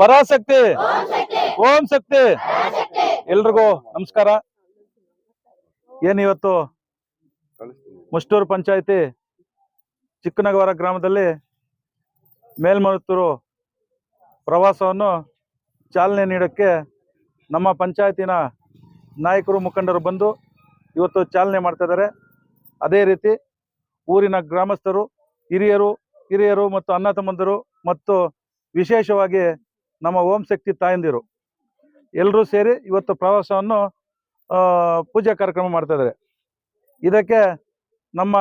ಪರಾಸಕ್ತಿ ಓಂ ಶಕ್ತಿ. ಎಲ್ರಿಗೂ ನಮಸ್ಕಾರ. ಏನ್ ಇವತ್ತು? ಮುಷ್ಟೂರು ಪಂಚಾಯತಿ ಚಿಕ್ಕನಗವರ ಗ್ರಾಮದಲ್ಲಿ ಮೇಲ್ಮರುತ್ತೂರು ಪ್ರವಾಸವನ್ನು ಚಾಲನೆ ನೀಡೋಕ್ಕೆ ನಮ್ಮ ಪಂಚಾಯತಿನ ನಾಯಕರು ಮುಖಂಡರು ಬಂದು ಇವತ್ತು ಚಾಲನೆ ಮಾಡ್ತಾ ಇದ್ದಾರೆ. ಅದೇ ರೀತಿ ಊರಿನ ಗ್ರಾಮಸ್ಥರು ಹಿರಿಯರು ಹಿರಿಯರು ಮತ್ತು ಅಣ್ಣ ತಮ್ಮಂದಿರು ಮತ್ತು ವಿಶೇಷವಾಗಿ ನಮ್ಮ ಓಂ ಶಕ್ತಿ ತಾಯಂದಿರು. ಎಲ್ಲರೂ ಸೇರಿ ಇವತ್ತು ಪ್ರವಾಸವನ್ನು ಪೂಜಾ ಕಾರ್ಯಕ್ರಮ ಮಾಡ್ತಾ ಇದ್ದಾರೆ. ಇದಕ್ಕೆ ನಮ್ಮ,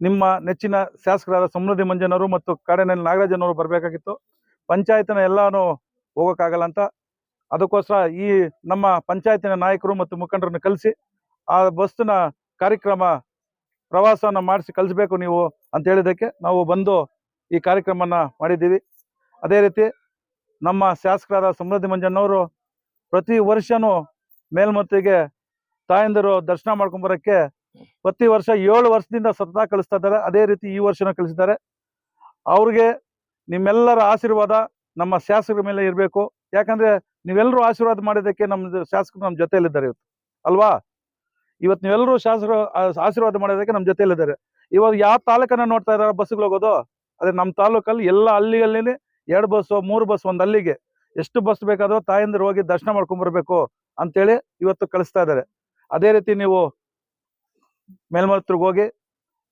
ನಿಮ್ಮ ನೆಚ್ಚಿನ ಶಾಸಕರಾದ ಸಮೃದ್ಧಿ ಮಂಜನವರು ಮತ್ತು ಕಾಡಿನಲ್ಲಿ ನಾಗರಾಜನವರು ಬರಬೇಕಾಗಿತ್ತು. ಪಂಚಾಯತ್ನ ಎಲ್ಲಾನು ಹೋಗೋಕ್ಕಾಗಲ್ಲ ಅಂತ. ಅದಕ್ಕೋಸ್ಕರ ಈ ನಮ್ಮ ಪಂಚಾಯತಿನ ನಾಯಕರು ಮತ್ತು ಮುಖಂಡರನ್ನು ಕಲಿಸಿ, ಆ ಬಸ್ನ ಕಾರ್ಯಕ್ರಮ, ಪ್ರವಾಸವನ್ನು ಮಾಡಿಸಿ ಕಲಿಸ್ಬೇಕು ನೀವು ಅಂತ ಹೇಳಿದ್ದಕ್ಕೆ ನಾವು ಬಂದು ಈ ಕಾರ್ಯಕ್ರಮನ ಮಾಡಿದ್ದೀವಿ. ಅದೇ ರೀತಿ ನಮ್ಮ ಶಾಸಕರಾದ ಸಮೃದ್ಧಿ ಮಂಜಣ್ಣವರು ಪ್ರತಿ ವರ್ಷನೂ ಮೇಲ್ಮತ್ತಿಗೆ ತಾಯಂದಿರು ದರ್ಶನ ಮಾಡ್ಕೊಂಬರಕ್ಕೆ ಪ್ರತಿ ವರ್ಷ ಏಳು ವರ್ಷದಿಂದ ಸತತ ಕಳಿಸ್ತಾ ಇದ್ದಾರೆ. ಅದೇ ರೀತಿ ಈ ವರ್ಷನೂ ಕಳಿಸಿದ್ದಾರೆ. ಅವ್ರಿಗೆ ನಿಮ್ಮೆಲ್ಲರ ಆಶೀರ್ವಾದ ನಮ್ಮ ಶಾಸಕರ ಮೇಲೆ ಇರಬೇಕು. ಯಾಕಂದ್ರೆ ನೀವೆಲ್ಲರೂ ಆಶೀರ್ವಾದ ಮಾಡಿದ್ದಕ್ಕೆ ನಮ್ಮ ಶಾಸಕರು ನಮ್ಮ ಜೊತೆಯಲ್ಲಿದ್ದಾರೆ ಇವತ್ತು. ಅಲ್ವಾ? ಇವತ್ತು ನೀವೆಲ್ಲರೂ ಶಾಸಕರು ಆಶೀರ್ವಾದ ಮಾಡೋದಕ್ಕೆ ನಮ್ಮ ಜೊತೆಯಲ್ಲಿದ್ದಾರೆ. ಇವಾಗ ಯಾವ ತಾಲೂಕನ್ನ ನೋಡ್ತಾ ಇದ್ದಾರೆ ಬಸ್ಗಳು ಹೋಗೋದು? ಅದೇ ನಮ್ಮ ತಾಲೂಕಲ್ಲಿ ಎಲ್ಲ ಹಳ್ಳಿಗಳಲ್ಲಿ ಎರಡು ಬಸ್ಸು ಮೂರು ಬಸ್, ಒಂದು ಅಲ್ಲಿಗೆ. ಎಷ್ಟು ಬಸ್ ಬೇಕಾದರೂ ತಾಯಂದಿರು ಹೋಗಿ ದರ್ಶನ ಮಾಡ್ಕೊಂಡ್ಬರ್ಬೇಕು ಅಂತೇಳಿ ಇವತ್ತು ಕಳಿಸ್ತಾ ಇದ್ದಾರೆ. ಅದೇ ರೀತಿ ನೀವು ಮೇಲ್ಮಲತ್ರಿಗೆ ಹೋಗಿ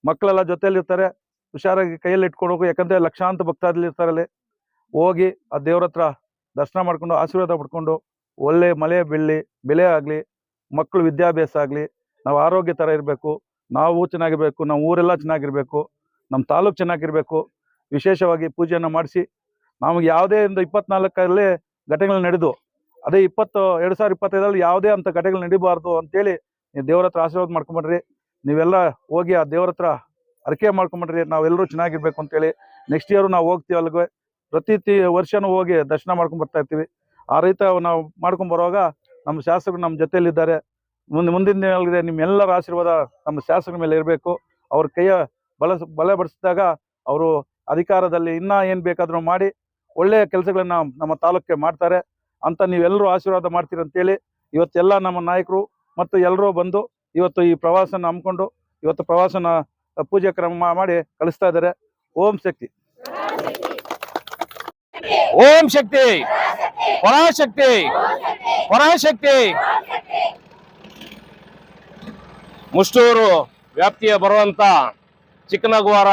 ಮಕ್ಕಳೆಲ್ಲ ಜೊತೆಯಲ್ಲಿ ಇರ್ತಾರೆ ಹುಷಾರಾಗಿ ಕೈಯಲ್ಲಿ ಇಟ್ಕೊಂಡು ಹೋಗು. ಯಾಕಂದ್ರೆ ಲಕ್ಷಾಂತ ಭಕ್ತಾದಿಗಳು ಇರ್ತಾರೆ ಅಲ್ಲಿ. ಹೋಗಿ ಆ ದೇವ್ರ ಹತ್ರ ದರ್ಶನ ಮಾಡ್ಕೊಂಡು ಆಶೀರ್ವಾದ ಪಡ್ಕೊಂಡು ಒಳ್ಳೆ ಮಳೆ, ಬೆಳ್ಳಿ ಬೆಲೆ ಆಗಲಿ, ಮಕ್ಕಳು ವಿದ್ಯಾಭ್ಯಾಸ ಆಗಲಿ, ನಾವು ಆರೋಗ್ಯ ಥರ ಇರಬೇಕು. ನಾವು ಚೆನ್ನಾಗಿರಬೇಕು. ನಮ್ಮ ಊರೆಲ್ಲ ಚೆನ್ನಾಗಿರಬೇಕು. ನಮ್ಮ ತಾಲೂಕು ಚೆನ್ನಾಗಿರಬೇಕು. ವಿಶೇಷವಾಗಿ ಪೂಜೆಯನ್ನು ಮಾಡಿಸಿ ನಮಗೆ ಯಾವುದೇ ಒಂದು ಇಪ್ಪತ್ನಾಲ್ಕರಲ್ಲಿ ಘಟನೆಗಳು ನಡೆದು, ಅದೇ ಇಪ್ಪತ್ತು, ಎರಡು ಸಾವಿರ ಇಪ್ಪತ್ತೈದರಲ್ಲಿ ಯಾವುದೇ ಅಂತ ಘಟನೆಗಳು ನಡಿಬಾರ್ದು ಅಂತೇಳಿ ನೀವು ದೇವ್ರ ಹತ್ರ ಆಶೀರ್ವಾದ ಮಾಡ್ಕೊಂಬಿಡ್ರಿ ನೀವೆಲ್ಲ ಹೋಗಿ ಆ ದೇವ್ರ ಹತ್ರ ಅರಕೆ ಮಾಡ್ಕೊಂಬಿಡ್ರಿ ನಾವೆಲ್ಲರೂ ಚೆನ್ನಾಗಿರ್ಬೇಕು ಅಂತೇಳಿ ನೆಕ್ಸ್ಟ್ ಇಯರು ನಾವು ಹೋಗ್ತೀವಿ ಅಲ್ಲಿಗೆ ಪ್ರತಿ ವರ್ಷನೂ ಹೋಗಿ ದರ್ಶನ ಮಾಡ್ಕೊಂಡು ಬರ್ತಾ ಇರ್ತೀವಿ. ಆ ರೈತ ನಾವು ಮಾಡ್ಕೊಂಡು ಬರುವಾಗ ನಮ್ಮ ಶಾಸಕರು ನಮ್ಮ ಜೊತೆಯಲ್ಲಿದ್ದಾರೆ. ಮುಂದೆ, ಮುಂದಿನ ದಿನಗಳಿಗೆ ನಿಮ್ಮೆಲ್ಲರ ಆಶೀರ್ವಾದ ನಮ್ಮ ಶಾಸಕರ ಮೇಲೆ ಇರಬೇಕು. ಅವ್ರ ಕೈಯ ಬಲ ಬಡಿಸಿದಾಗ ಅವರು ಅಧಿಕಾರದಲ್ಲಿ ಇನ್ನೂ ಏನು ಬೇಕಾದರೂ ಮಾಡಿ ಒಳ್ಳೆಯ ಕೆಲಸಗಳನ್ನ ನಮ್ಮ ತಾಲೂಕಿಗೆ ಮಾಡ್ತಾರೆ ಅಂತ ನೀವೆಲ್ಲರೂ ಆಶೀರ್ವಾದ ಮಾಡ್ತೀರಿ ಅಂತೇಳಿ ಇವತ್ತೆಲ್ಲ ನಮ್ಮ ನಾಯಕರು ಮತ್ತು ಎಲ್ಲರೂ ಬಂದು ಇವತ್ತು ಈ ಪ್ರವಾಸನ ಹಮ್ಮಿಕೊಂಡು ಇವತ್ತು ಪ್ರವಾಸನ ಪೂಜೆ ಕ್ರಮ ಮಾಡಿ ಕಳಿಸ್ತಾ ಇದ್ದಾರೆ. ಓಂ ಶಕ್ತಿ. ಓಂ ಶಕ್ತಿ. ಪರಾಶಕ್ತಿ. ಪರಾಶಕ್ತಿ. ಮುಷ್ಟೂರು ವ್ಯಾಪ್ತಿಯ ಬರುವಂತ ಚಿಕ್ಕನಗುವಾರ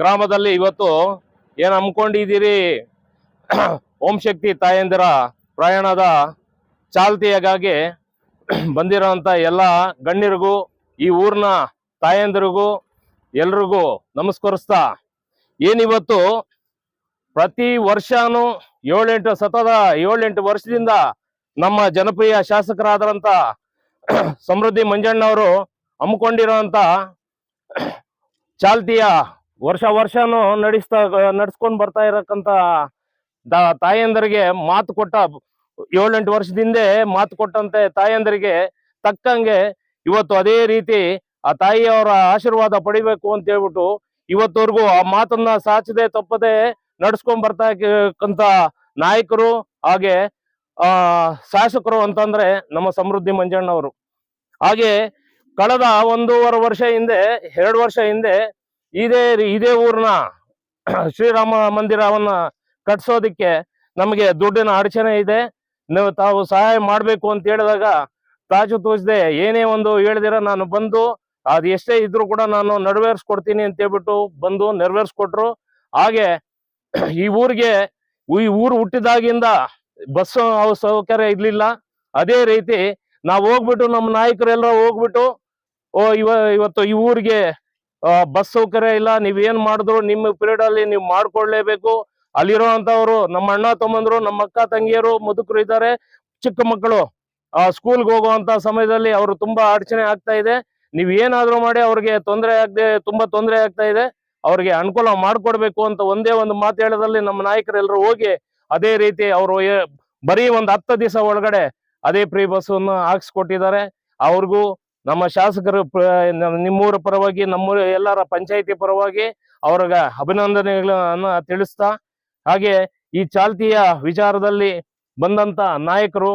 ಗ್ರಾಮದಲ್ಲಿ ಇವತ್ತು ಏನು ಹಮ್ಮಿಕೊಂಡಿದ್ದೀರಿ? ಓಂ ಶಕ್ತಿ ತಾಯಂದಿರ ಪ್ರಯಾಣದ ಚಾಲ್ತಿಯಾಗಾಗಿ ಬಂದಿರೋಂಥ ಎಲ್ಲ ಗಣ್ಯರಿಗೂ, ಈ ಊರಿನ ತಾಯಂದಿರಿಗೂ, ಎಲ್ರಿಗೂ ನಮಸ್ಕರಿಸ್ತಾ, ಏನಿವತ್ತು ಪ್ರತಿ ವರ್ಷನೂ ಏಳೆಂಟು ಸತತ ಏಳೆಂಟು ವರ್ಷದಿಂದ ನಮ್ಮ ಜನಪ್ರಿಯ ಶಾಸಕರಾದಂಥ ಸಮೃದ್ಧಿ ಮಂಜಣ್ಣವರು ಹಮ್ಮಿಕೊಂಡಿರೋಂಥ ಚಾಲ್ತಿಯ ವರ್ಷ ವರ್ಷನೂ ನಡೆಸ್ತಾ, ನಡೆಸ್ಕೊಂಡು ಬರ್ತಾ ಇರಕ್ಕಂತ ದ- ತಾಯಂದರಿಗೆ ಮಾತು ಕೊಟ್ಟ ಏಳೆಂಟು ವರ್ಷದಿಂದೆ ಮಾತು ಕೊಟ್ಟಂತೆ ತಾಯಂದರಿಗೆ ತಕ್ಕಂಗೆ ಇವತ್ತು ಅದೇ ರೀತಿ ಆ ತಾಯಿಯವರ ಆಶೀರ್ವಾದ ಪಡಿಬೇಕು ಅಂತ ಹೇಳ್ಬಿಟ್ಟು ಇವತ್ತವರೆಗೂ ಆ ಮಾತನ್ನ ಸಾಚದೆ ತಪ್ಪದೆ ನಡ್ಸ್ಕೊಂಡ್ ಬರ್ತಾ ಇಕ್ಕಂತ ನಾಯಕರು ಹಾಗೆ, ಆ, ಶಾಸಕರು ಅಂತಂದ್ರೆ ನಮ್ಮ ಸಮೃದ್ಧಿ ಮಂಜಣ್ಣವರು. ಹಾಗೆ ಕಳೆದ ಒಂದೂವರೆ ವರ್ಷ ಹಿಂದೆ, ಎರಡು ವರ್ಷ ಹಿಂದೆ ಇದೇ ಇದೇ ಊರಿನ ಶ್ರೀರಾಮ ಮಂದಿರವನ್ನ ಕಟ್ಸೋದಿಕ್ಕೆ ನಮಗೆ ದುಡ್ಡಿನ ಅಡಚಣೆ ಇದೆ. ನೀವು ತಾವು ಸಹಾಯ ಮಾಡಬೇಕು ಅಂತ ಹೇಳಿದಾಗ ತಾಜು ತೋಚದೆ ಏನೇ ಒಂದು ಹೇಳಿದಿರ ನಾನು ಬಂದು, ಅದು ಎಷ್ಟೇ ಇದ್ರು ಕೂಡ ನಾನು ನೆರವೇರಿಸ್ಕೊಡ್ತೀನಿ ಅಂತ ಹೇಳ್ಬಿಟ್ಟು ಬಂದು ನೆರವೇರಿಸ್ಕೊಟ್ರು. ಹಾಗೆ ಈ ಊರಿಗೆ, ಈ ಊರು ಹುಟ್ಟಿದಾಗಿಂದ ಬಸ್ ಸೌಕರ್ಯ ಇರ್ಲಿಲ್ಲ. ಅದೇ ರೀತಿ ನಾವು ಹೋಗ್ಬಿಟ್ಟು ನಮ್ಮ ನಾಯಕರೆಲ್ಲ ಹೋಗ್ಬಿಟ್ಟು, ಓ, ಇವ, ಇವತ್ತು ಈ ಊರಿಗೆ ಬಸ್ ಸೌಕರ್ಯ ಇಲ್ಲ, ನೀವ್ ಏನ್ ಮಾಡಿದ್ರು ನಿಮ್ಮ ಪೀರಿಯಡ್ ಅಲ್ಲಿ ನೀವು ಮಾಡ್ಕೊಳ್ಳೇಬೇಕು ಅಲ್ಲಿರುವಂತವ್ರು ನಮ್ಮ ಅಣ್ಣ ತಮ್ಮಂದ್ರು, ನಮ್ಮ ಅಕ್ಕ ತಂಗಿಯರು, ಮುದುಕರು ಇದ್ದಾರೆ, ಚಿಕ್ಕ ಮಕ್ಕಳು. ಆ ಸ್ಕೂಲ್ಗೆ ಹೋಗುವಂತ ಸಮಯದಲ್ಲಿ ಅವರು ತುಂಬಾ ಅಡಚಣೆ ಆಗ್ತಾ ಇದೆ. ನೀವ್ ಏನಾದ್ರೂ ಮಾಡಿ ಅವ್ರಿಗೆ ತೊಂದರೆ ಆಗದೆ, ತುಂಬಾ ತೊಂದರೆ ಆಗ್ತಾ ಇದೆ. ಅವ್ರಿಗೆ ಅನುಕೂಲ ಮಾಡ್ಕೊಡ್ಬೇಕು ಅಂತ ಒಂದೇ ಒಂದು ಮಾತು ಹೇಳೋದ್ರಲ್ಲಿ ನಮ್ಮ ನಾಯಕರೆಲ್ಲರೂ ಹೋಗಿ ಅದೇ ರೀತಿ ಅವರು ಬರೀ ಒಂದ್ ಹತ್ತು ದಿವಸ ಒಳಗಡೆ ಅದೇ ಫ್ರೀ ಬಸ್ ಅನ್ನು ಹಾಕ್ಸ್ಕೊಟ್ಟಿದ್ದಾರೆ. ಅವ್ರಿಗೂ ನಮ್ಮ ಶಾಸಕರು ನಿಮ್ಮೂರ ಪರವಾಗಿ ನಮ್ಮೂರ ಎಲ್ಲರ ಪಂಚಾಯಿತಿ ಪರವಾಗಿ ಅವ್ರಿಗೆ ಅಭಿನಂದನೆಗಳನ್ನ ತಿಳಿಸ್ತಾ ಹಾಗೆ ಈ ಚಾಲ್ತಿಯ ವಿಚಾರದಲ್ಲಿ ಬಂದಂತ ನಾಯಕರು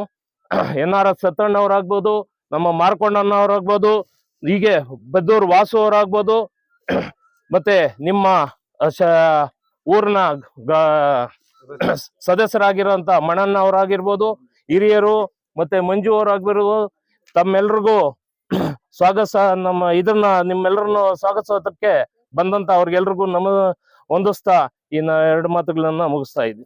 ಎನ್ ಆರ್ ಎಸ್ ಸತ್ತಣ್ಣವರಾಗ್ಬೋದು ನಮ್ಮ ಮಾರ್ಕೊಂಡಣ್ಣವರಾಗ್ಬೋದು, ಹೀಗೆ ಬೆದ್ದೂರು ವಾಸು ಅವರಾಗ್ಬೋದು, ಮತ್ತೆ ನಿಮ್ಮ ಊರಿನ ಗ- ಸದಸ್ಯರಾಗಿರುವಂತ ಮಣಣ್ಣ ಅವರಾಗಿರ್ಬೋದು, ಹಿರಿಯರು, ಮತ್ತೆ ಮಂಜು ಅವರಾಗಿರ್ಬೋದು ತಮ್ಮೆಲ್ರಿಗೂ ಸ್ವಾಗತ ನಮ್ಮ ಇದನ್ನ ನಿಮ್ಮೆಲ್ಲರನ್ನು ಸ್ವಾಗತಿಸೋದಕ್ಕೆ ಬಂದಂತ ಅವ್ರಿಗೆಲ್ರಿಗೂ ನಮ್ಮ ಹೊಂದಿಸ್ತಾ ಇನ್ನ ಎರಡು ಮಾತುಗಳನ್ನ ಮುಗಿಸ್ತಾ ಇದ್ವಿ